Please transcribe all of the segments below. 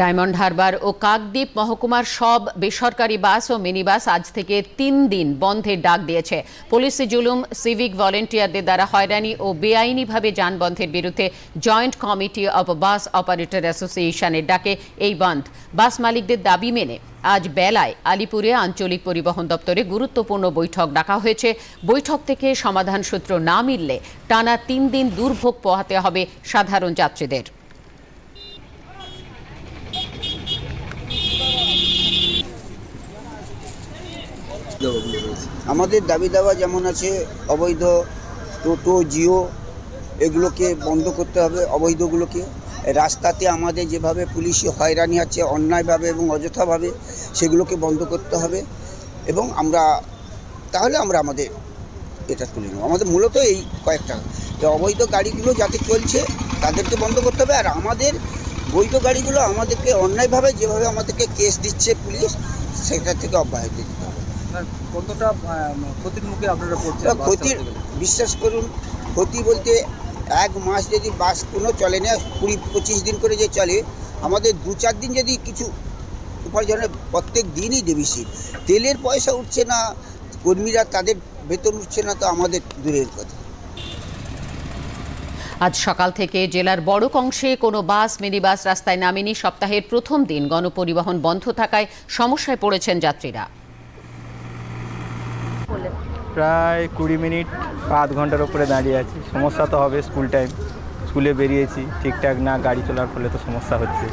Diamond Harbour ও কাকদ্বীপ মহকুমার সব বেসরকারি বাস ও মিনিবাস আজ থেকে তিন দিন বন্ধের ডাক দিয়েছে। পুলিশি জুলুম, সিভিক ভলেন্টিয়ারদের দ্বারা হয়রানি ও বেআইনিভাবে যান বন্ধের বিরুদ্ধে joint committee of bus operator অ্যাসোসিয়েশনের ডাকে এই বন্ধ। বাস মালিকদের দাবি মেনে আজ বেলায় আলিপুরে আঞ্চলিক পরিবহন দপ্তরে গুরুত্বপূর্ণ বৈঠক ডাকা হয়েছে। বৈঠক থেকে সমাধান সূত্র না মিললে টানা তিন দিন দুর্ভোগ পোহাতে হবে সাধারণ যাত্রীদের। আমাদের দাবি দাওয়া যেমন আছে, অবৈধ টোটো, জিও, এগুলোকে বন্ধ করতে হবে, অবৈধগুলোকে। রাস্তাতে আমাদের যেভাবে পুলিশি হয়রানি আছে, অন্যায়ভাবে এবং অযথাভাবে সেগুলোকে বন্ধ করতে হবে এবং আমরা, তাহলে আমরা আমাদের এটা তুলে নেব। আমাদের মূলত এই কয়েকটা, যে অবৈধ গাড়িগুলো যাতে চলছে, তাদেরকে বন্ধ করতে হবে। আর আমাদের বৈধ গাড়িগুলো আমাদেরকে অন্যায়ভাবে যেভাবে আমাদেরকে কেস দিচ্ছে পুলিশ, সেটা থেকে অব্যাহতি দিতে কতটা ক্ষতির মুখে আপনারা পড়ছেন ক্ষতির বিশ্বাস করুন ক্ষতি বলতে এক মাস যদি বাস কোনো চলে না কুড়ি পঁচিশ দিন করে যে চলে আমাদের দু চার দিন যদি কিছু উপার্জনের প্রত্যেক দিনই ডেবিসিট তেলের পয়সা উঠছে না কর্মীরা তাদের বেতন উঠছে না তো আমাদের দূরের কথা। আজ সকাল থেকে জেলার বড় অংশে কোনো বাস মিনিবাস রাস্তায় নামেনি সপ্তাহের প্রথম দিন গণপরিবহন বন্ধ থাকায় সমস্যায় পড়েছেন যাত্রীরা। প্রায় কুড়ি মিনিট বা আধ ঘণ্টার উপরে দাঁড়িয়ে আছি। সমস্যা তো হবে স্কুল টাইম স্কুলে বেরিয়েছি ঠিকঠাক না গাড়ি চলার ফলে তো সমস্যা হচ্ছে।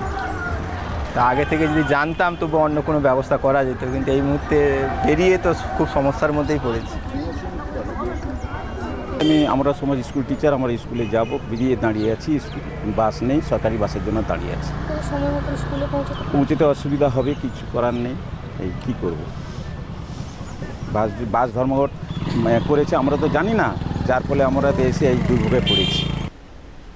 তা আগে থেকে যদি জানতাম তবু অন্য কোনো ব্যবস্থা করা যেত। কিন্তু এই মুহূর্তে বেরিয়ে তো খুব সমস্যার মধ্যেই পড়েছি। আমি আমরা সমাজ স্কুল টিচার আমরা স্কুলে যাব। বেরিয়ে দাঁড়িয়ে আছি বাস নেই সরকারি বাসের জন্য দাঁড়িয়ে আছি। পৌঁছতে অসুবিধা হবে কিছু করার নেই। এই কী করব? বাস বাস ধর্মঘট করেছে, আমরা তো জানি না। যার ফলে আমরা এসে এই দুর্ভোগে পড়েছি।